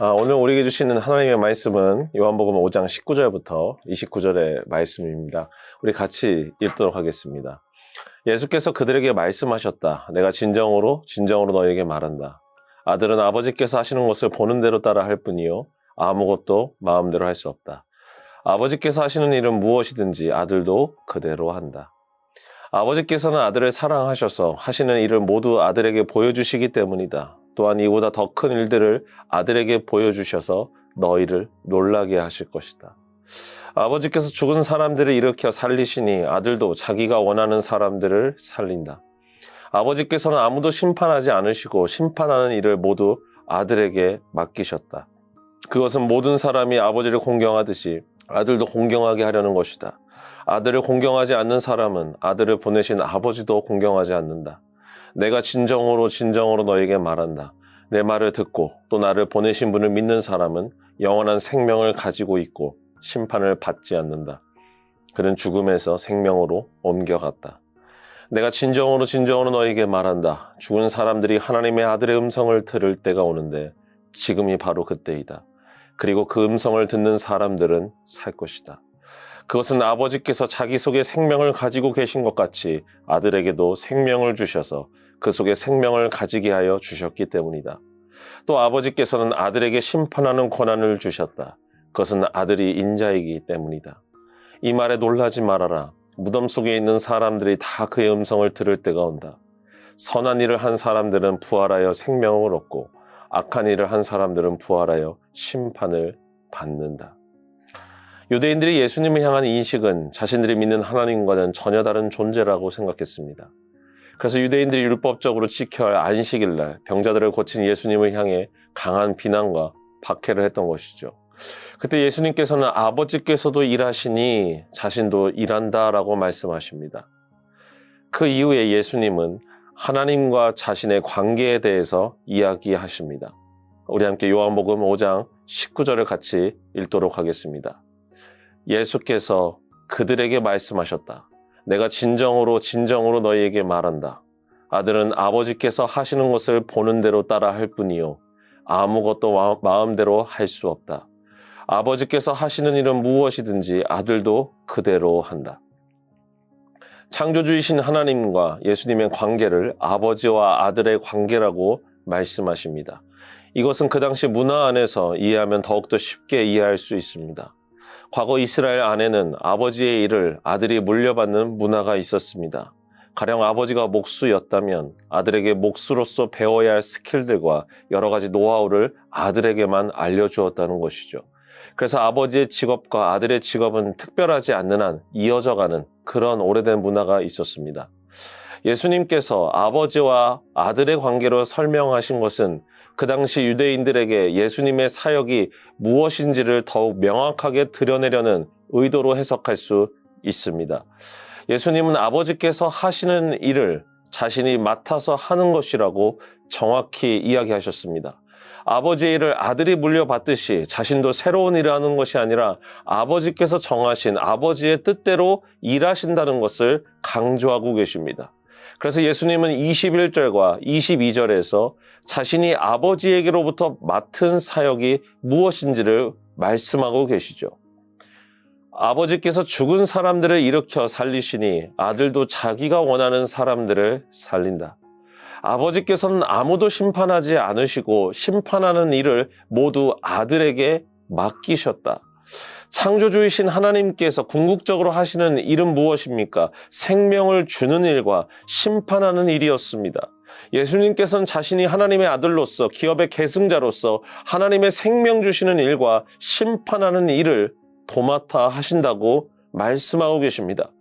아, 오늘 우리에게 주시는 하나님의 말씀은 요한복음 5장 19절부터 29절의 말씀입니다. 우리 같이 읽도록 하겠습니다. 예수께서 그들에게 말씀하셨다. 내가 진정으로 진정으로 너에게 말한다. 아들은 아버지께서 하시는 것을 보는 대로 따라 할 뿐이요 아무것도 마음대로 할 수 없다. 아버지께서 하시는 일은 무엇이든지 아들도 그대로 한다. 아버지께서는 아들을 사랑하셔서 하시는 일을 모두 아들에게 보여주시기 때문이다. 또한 이보다 더 큰 일들을 아들에게 보여주셔서 너희를 놀라게 하실 것이다. 아버지께서 죽은 사람들을 일으켜 살리시니 아들도 자기가 원하는 사람들을 살린다. 아버지께서는 아무도 심판하지 않으시고 심판하는 일을 모두 아들에게 맡기셨다. 그것은 모든 사람이 아버지를 공경하듯이 아들도 공경하게 하려는 것이다. 아들을 공경하지 않는 사람은 아들을 보내신 아버지도 공경하지 않는다. 내가 진정으로 진정으로 너에게 말한다. 내 말을 듣고 또 나를 보내신 분을 믿는 사람은 영원한 생명을 가지고 있고 심판을 받지 않는다. 그는 죽음에서 생명으로 옮겨갔다. 내가 진정으로 진정으로 너에게 말한다. 죽은 사람들이 하나님의 아들의 음성을 들을 때가 오는데 지금이 바로 그때이다. 그리고 그 음성을 듣는 사람들은 살 것이다. 그것은 아버지께서 자기 속에 생명을 가지고 계신 것 같이 아들에게도 생명을 주셔서 그 속에 생명을 가지게 하여 주셨기 때문이다. 또 아버지께서는 아들에게 심판하는 권한을 주셨다. 그것은 아들이 인자이기 때문이다. 이 말에 놀라지 말아라. 무덤 속에 있는 사람들이 다 그의 음성을 들을 때가 온다. 선한 일을 한 사람들은 부활하여 생명을 얻고 악한 일을 한 사람들은 부활하여 심판을 받는다. 유대인들이 예수님을 향한 인식은 자신들이 믿는 하나님과는 전혀 다른 존재라고 생각했습니다. 그래서 유대인들이 율법적으로 지켜야 할 안식일 날 병자들을 고친 예수님을 향해 강한 비난과 박해를 했던 것이죠. 그때 예수님께서는 아버지께서도 일하시니 자신도 일한다라고 말씀하십니다. 그 이후에 예수님은 하나님과 자신의 관계에 대해서 이야기하십니다. 우리 함께 요한복음 5장 19절을 같이 읽도록 하겠습니다. 예수께서 그들에게 말씀하셨다. 내가 진정으로 진정으로 너희에게 말한다. 아들은 아버지께서 하시는 것을 보는 대로 따라 할 뿐이요. 아무것도 마음대로 할 수 없다. 아버지께서 하시는 일은 무엇이든지 아들도 그대로 한다. 창조주이신 하나님과 예수님의 관계를 아버지와 아들의 관계라고 말씀하십니다. 이것은 그 당시 문화 안에서 이해하면 더욱더 쉽게 이해할 수 있습니다. 과거 이스라엘 안에는 아버지의 일을 아들이 물려받는 문화가 있었습니다. 가령 아버지가 목수였다면 아들에게 목수로서 배워야 할 스킬들과 여러 가지 노하우를 아들에게만 알려주었다는 것이죠. 그래서 아버지의 직업과 아들의 직업은 특별하지 않는 한 이어져 가는 그런 오래된 문화가 있었습니다. 예수님께서 아버지와 아들의 관계로 설명하신 것은 그 당시 유대인들에게 예수님의 사역이 무엇인지를 더욱 명확하게 드러내려는 의도로 해석할 수 있습니다. 예수님은 아버지께서 하시는 일을 자신이 맡아서 하는 것이라고 정확히 이야기하셨습니다. 아버지의 일을 아들이 물려받듯이 자신도 새로운 일을 하는 것이 아니라 아버지께서 정하신 아버지의 뜻대로 일하신다는 것을 강조하고 계십니다. 그래서 예수님은 21절과 22절에서 자신이 아버지에게로부터 맡은 사역이 무엇인지를 말씀하고 계시죠. 아버지께서 죽은 사람들을 일으켜 살리시니 아들도 자기가 원하는 사람들을 살린다. 아버지께서는 아무도 심판하지 않으시고 심판하는 일을 모두 아들에게 맡기셨다. 창조주이신 하나님께서 궁극적으로 하시는 일은 무엇입니까? 생명을 주는 일과 심판하는 일이었습니다. 예수님께서는 자신이 하나님의 아들로서 기업의 계승자로서 하나님의 생명 주시는 일과 심판하는 일을 도맡아 하신다고 말씀하고 계십니다.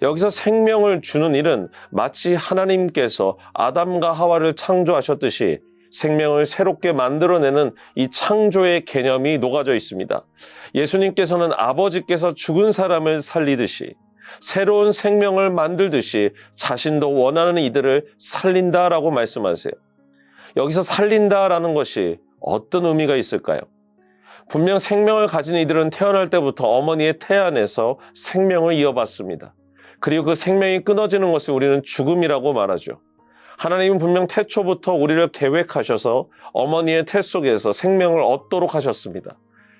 여기서 생명을 주는 일은 마치 하나님께서 아담과 하와를 창조하셨듯이 생명을 새롭게 만들어내는 이 창조의 개념이 녹아져 있습니다. 예수님께서는 아버지께서 죽은 사람을 살리듯이 새로운 생명을 만들듯이 자신도 원하는 이들을 살린다라고 말씀하세요. 여기서 살린다라는 것이 어떤 의미가 있을까요? 분명 생명을 가진 이들은 태어날 때부터 어머니의 태 안에서 생명을 이어받습니다. 그리고 그 생명이 끊어지는 것을 우리는 죽음이라고 말하죠. 하나님은 분명 태초부터 우리를 계획하셔서 어머니의 태 속에서 생명을 얻도록 하셨습니다.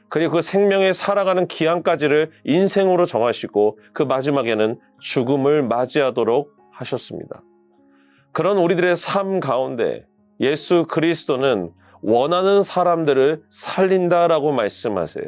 그리고 그 생명에 살아가는 기한까지를 인생으로 정하시고 그 마지막에는 죽음을 맞이하도록 하셨습니다. 그런 우리들의 삶 가운데 예수 그리스도는 원하는 사람들을 살린다라고 말씀하세요.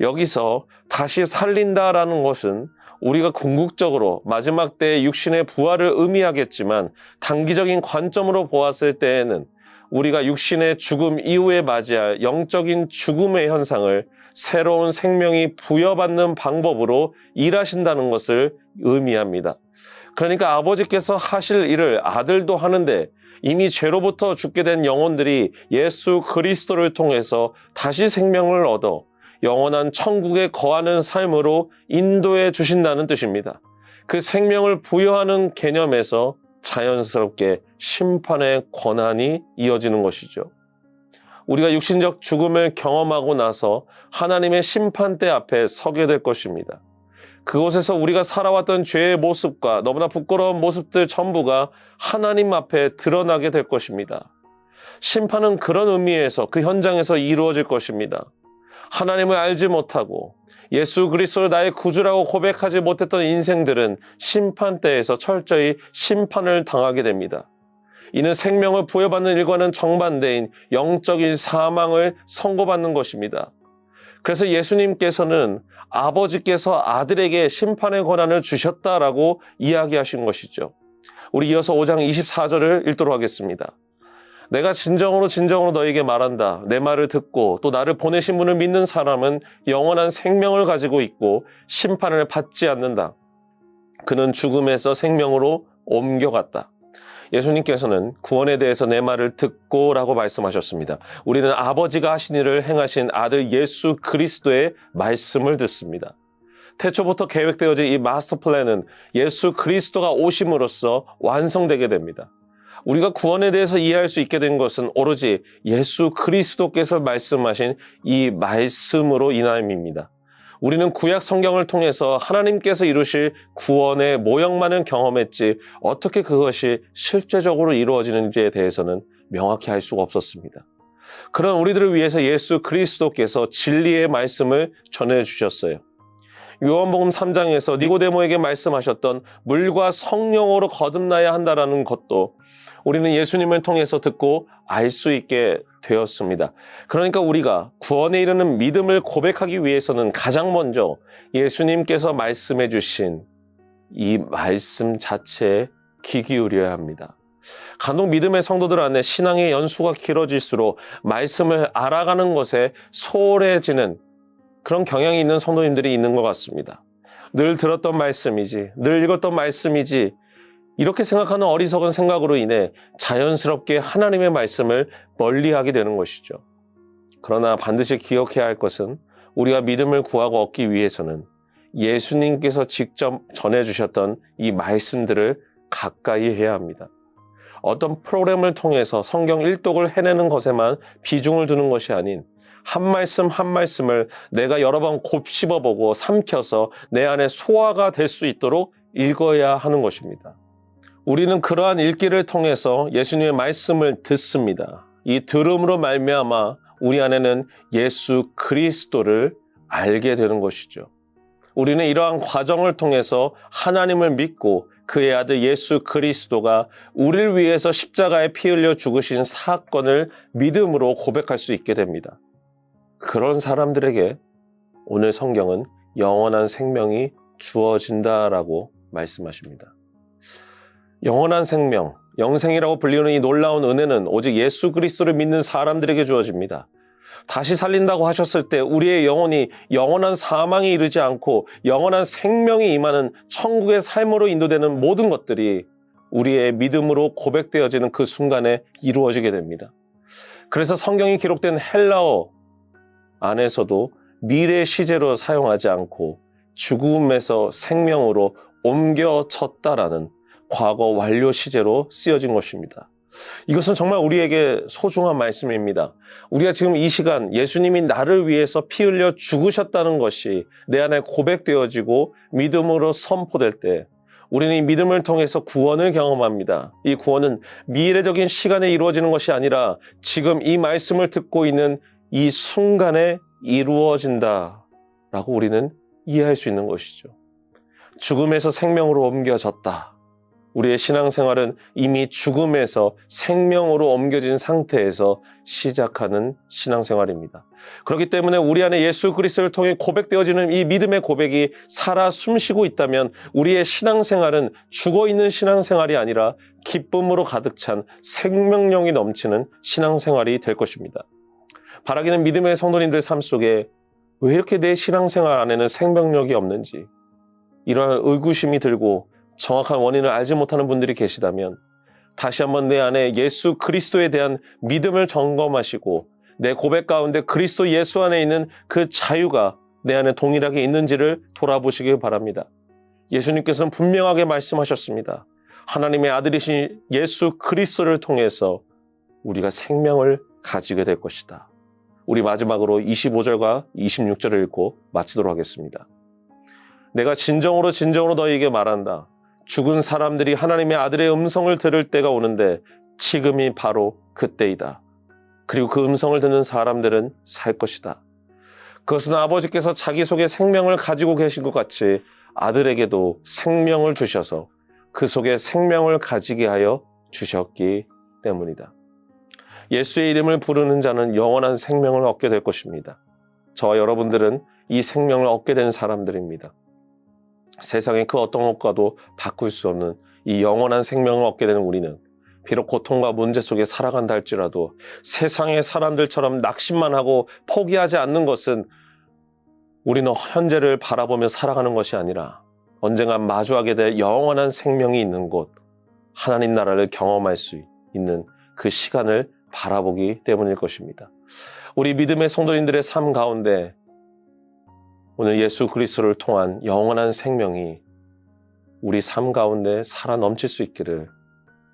여기서 다시 살린다라는 것은 우리가 궁극적으로 마지막 때의 육신의 부활을 의미하겠지만 단기적인 관점으로 보았을 때에는 우리가 육신의 죽음 이후에 맞이할 영적인 죽음의 현상을 새로운 생명이 부여받는 방법으로 일하신다는 것을 의미합니다. 그러니까 아버지께서 하실 일을 아들도 하는데 이미 죄로부터 죽게 된 영혼들이 예수 그리스도를 통해서 다시 생명을 얻어 영원한 천국에 거하는 삶으로 인도해 주신다는 뜻입니다. 그 생명을 부여하는 개념에서 자연스럽게 심판의 권한이 이어지는 것이죠. 우리가 육신적 죽음을 경험하고 나서 하나님의 심판대 앞에 서게 될 것입니다. 그곳에서 우리가 살아왔던 죄의 모습과 너무나 부끄러운 모습들 전부가 하나님 앞에 드러나게 될 것입니다. 심판은 그런 의미에서 그 현장에서 이루어질 것입니다. 하나님을 알지 못하고 예수 그리스도를 나의 구주라고 고백하지 못했던 인생들은 심판대에서 철저히 심판을 당하게 됩니다. 이는 생명을 부여받는 일과는 정반대인 영적인 사망을 선고받는 것입니다. 그래서 예수님께서는 아버지께서 아들에게 심판의 권한을 주셨다라고 이야기하신 것이죠. 우리 이어서 5장 24절을 읽도록 하겠습니다. 내가 진정으로 진정으로 너에게 말한다. 내 말을 듣고 또 나를 보내신 분을 믿는 사람은 영원한 생명을 가지고 있고 심판을 받지 않는다. 그는 죽음에서 생명으로 옮겨갔다. 예수님께서는 구원에 대해서 내 말을 듣고 라고 말씀하셨습니다. 우리는 아버지가 하신 일을 행하신 아들 예수 그리스도의 말씀을 듣습니다. 태초부터 계획되어진 이 마스터 플랜은 예수 그리스도가 오심으로써 완성되게 됩니다. 우리가 구원에 대해서 이해할 수 있게 된 것은 오로지 예수 그리스도께서 말씀하신 이 말씀으로 인함입니다. 우리는 구약 성경을 통해서 하나님께서 이루실 구원의 모형만은 경험했지 어떻게 그것이 실제적으로 이루어지는지에 대해서는 명확히 알 수가 없었습니다. 그런 우리들을 위해서 예수 그리스도께서 진리의 말씀을 전해 주셨어요. 요한복음 3장에서 니고데모에게 말씀하셨던 물과 성령으로 거듭나야 한다라는 것도 우리는 예수님을 통해서 듣고 알 수 있게 되었습니다. 그러니까 우리가 구원에 이르는 믿음을 고백하기 위해서는 가장 먼저 예수님께서 말씀해 주신 이 말씀 자체에 귀 기울여야 합니다. 간혹 믿음의 성도들 안에 신앙의 연수가 길어질수록 말씀을 알아가는 것에 소홀해지는 그런 경향이 있는 성도님들이 있는 것 같습니다. 늘 들었던 말씀이지, 늘 읽었던 말씀이지, 이렇게 생각하는 어리석은 생각으로 인해 자연스럽게 하나님의 말씀을 멀리하게 되는 것이죠. 그러나 반드시 기억해야 할 것은 우리가 믿음을 구하고 얻기 위해서는 예수님께서 직접 전해주셨던 이 말씀들을 가까이 해야 합니다. 어떤 프로그램을 통해서 성경 일독을 해내는 것에만 비중을 두는 것이 아닌 한 말씀 한 말씀을 내가 여러 번 곱씹어보고 삼켜서 내 안에 소화가 될 수 있도록 읽어야 하는 것입니다. 우리는 그러한 읽기를 통해서 예수님의 말씀을 듣습니다. 이 들음으로 말미암아 우리 안에는 예수 그리스도를 알게 되는 것이죠. 우리는 이러한 과정을 통해서 하나님을 믿고 그의 아들 예수 그리스도가 우리를 위해서 십자가에 피 흘려 죽으신 사건을 믿음으로 고백할 수 있게 됩니다. 그런 사람들에게 오늘 성경은 영원한 생명이 주어진다라고 말씀하십니다. 영원한 생명, 영생이라고 불리는 이 놀라운 은혜는 오직 예수 그리스도를 믿는 사람들에게 주어집니다. 다시 살린다고 하셨을 때 우리의 영혼이 영원한 사망에 이르지 않고 영원한 생명이 임하는 천국의 삶으로 인도되는 모든 것들이 우리의 믿음으로 고백되어지는 그 순간에 이루어지게 됩니다. 그래서 성경이 기록된 헬라어 안에서도 미래 시제로 사용하지 않고 죽음에서 생명으로 옮겨졌다라는 과거 완료 시제로 쓰여진 것입니다. 이것은 정말 우리에게 소중한 말씀입니다. 우리가 지금 이 시간 예수님이 나를 위해서 피 흘려 죽으셨다는 것이 내 안에 고백되어지고 믿음으로 선포될 때 우리는 이 믿음을 통해서 구원을 경험합니다. 이 구원은 미래적인 시간에 이루어지는 것이 아니라 지금 이 말씀을 듣고 있는 이 순간에 이루어진다. 라고 우리는 이해할 수 있는 것이죠. 죽음에서 생명으로 옮겨졌다. 우리의 신앙생활은 이미 죽음에서 생명으로 옮겨진 상태에서 시작하는 신앙생활입니다. 그렇기 때문에 우리 안에 예수 그리스도를 통해 고백되어지는 이 믿음의 고백이 살아 숨쉬고 있다면 우리의 신앙생활은 죽어 있는 신앙생활이 아니라 기쁨으로 가득 찬 생명력이 넘치는 신앙생활이 될 것입니다. 바라기는 믿음의 성도님들 삶 속에 왜 이렇게 내 신앙생활 안에는 생명력이 없는지 이러한 의구심이 들고 정확한 원인을 알지 못하는 분들이 계시다면 다시 한번 내 안에 예수 그리스도에 대한 믿음을 점검하시고 내 고백 가운데 그리스도 예수 안에 있는 그 자유가 내 안에 동일하게 있는지를 돌아보시길 바랍니다. 예수님께서는 분명하게 말씀하셨습니다. 하나님의 아들이신 예수 그리스도를 통해서 우리가 생명을 가지게 될 것이다. 우리 마지막으로 25절과 26절을 읽고 마치도록 하겠습니다. 내가 진정으로 진정으로 너희에게 말한다. 죽은 사람들이 하나님의 아들의 음성을 들을 때가 오는데 지금이 바로 그때이다. 그리고 그 음성을 듣는 사람들은 살 것이다. 그것은 아버지께서 자기 속에 생명을 가지고 계신 것 같이 아들에게도 생명을 주셔서 그 속에 생명을 가지게 하여 주셨기 때문이다. 예수의 이름을 부르는 자는 영원한 생명을 얻게 될 것입니다. 저와 여러분들은 이 생명을 얻게 된 사람들입니다. 세상의 그 어떤 것과도 바꿀 수 없는 이 영원한 생명을 얻게 되는 우리는 비록 고통과 문제 속에 살아간다 할지라도 세상의 사람들처럼 낙심만 하고 포기하지 않는 것은 우리는 현재를 바라보며 살아가는 것이 아니라 언젠간 마주하게 될 영원한 생명이 있는 곳, 하나님 나라를 경험할 수 있는 그 시간을 바라보기 때문일 것입니다. 우리 믿음의 성도님들의 삶 가운데 오늘 예수 그리스도를 통한 영원한 생명이 우리 삶 가운데 살아 넘칠 수 있기를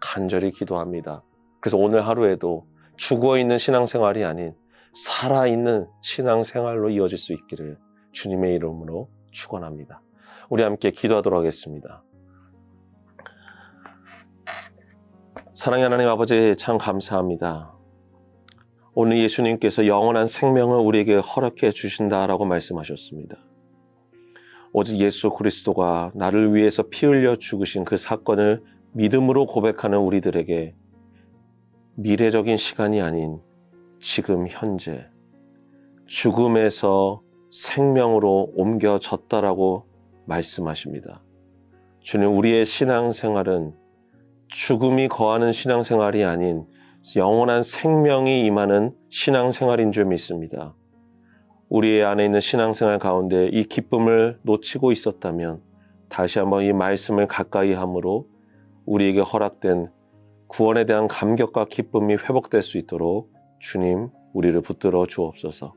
간절히 기도합니다. 그래서 오늘 하루에도 죽어 있는 신앙생활이 아닌 살아 있는 신앙생활로 이어질 수 있기를 주님의 이름으로 축원합니다. 우리 함께 기도하도록 하겠습니다. 사랑의 하나님 아버지 참 감사합니다. 오늘 예수님께서 영원한 생명을 우리에게 허락해 주신다라고 말씀하셨습니다. 오직 예수 그리스도가 나를 위해서 피 흘려 죽으신 그 사건을 믿음으로 고백하는 우리들에게 미래적인 시간이 아닌 지금 현재 죽음에서 생명으로 옮겨졌다라고 말씀하십니다. 주님, 우리의 신앙생활은 죽음이 거하는 신앙생활이 아닌 영원한 생명이 임하는 신앙생활인 줄 믿습니다. 우리의 안에 있는 신앙생활 가운데 이 기쁨을 놓치고 있었다면 다시 한번 이 말씀을 가까이 함으로 우리에게 허락된 구원에 대한 감격과 기쁨이 회복될 수 있도록 주님 우리를 붙들어 주옵소서.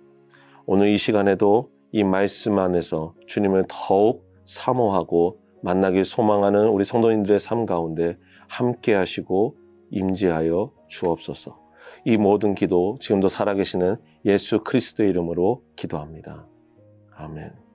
오늘 이 시간에도 이 말씀 안에서 주님을 더욱 사모하고 만나길 소망하는 우리 성도님들의 삶 가운데 함께 하시고 임재하여 주옵소서. 이 모든 기도 지금도 살아계시는 예수 그리스도의 이름으로 기도합니다. 아멘.